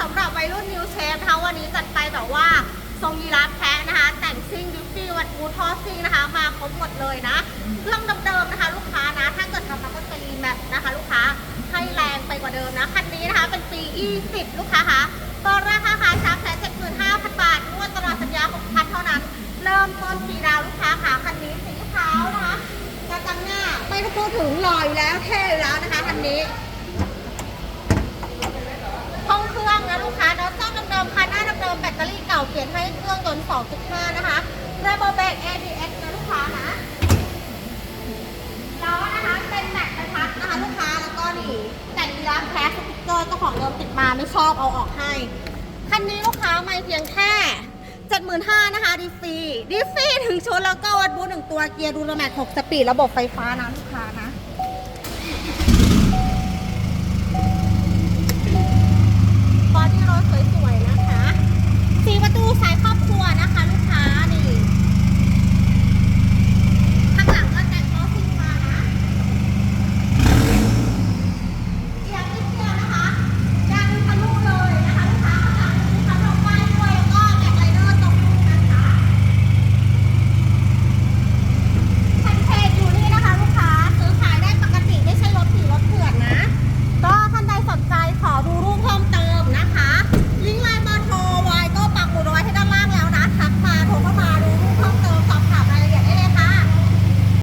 สำหรับวัยรุ่นนิวเชฟนะคะวันนี้จัดไปแบบว่าทรงยีราฟแคะนะคะ แต่งซิ่งดิฟฟี่วัดบูทอซิ่งนะคะ มาครบหมดเลยนะเครื่องเดิมๆนะคะ ลูกค้านะ ถ้าเกิดทำมาก็จะรีแมทนะคะ ลูกค้าให้แรงไปกว่าเดิมนะคันนี้นะคะ เป็นปี 20 ลูกค้าคะตอนราคาขาย3 7 5 0 0 0บาทงวดตลอดสัญญา6,000เท่านั้น เริ่มต้นปีดาวลูกค้าขาคันนี้สีขาวนะคะกระจังหน้าไม่ต้องพูดถึงหล่ออยู่แล้วเท่อยู่แล้วนะคะคันนี้ ห้องเครื่องนะลูกค้าเนาะซ่อมเดิมๆคันหน้าเดิมๆแบตเตอรี่เก่าเปลี่ยนให้เครื่องยนต์ 2.5 นะคะระบบเบก ABS นะลูกค้านะล้อนะคะเป็นแม็กกระทัดนะคะลูกค้าแล้วก็นี่แต่งยีราฟแพ้สติ๊กเกอร์เจ้าของเดิมติดมาไม่ชอบเอาออกให้ คันนี้ลูกค้าไม่เพียงแค่75,000นะคะดีฟรีดีฟรีถึงชุดแล้วก็วัดบูธหนึ่งตัวเกียร์ดูโรแมท6สปีดระบบไฟฟ้านะลูกค้านะ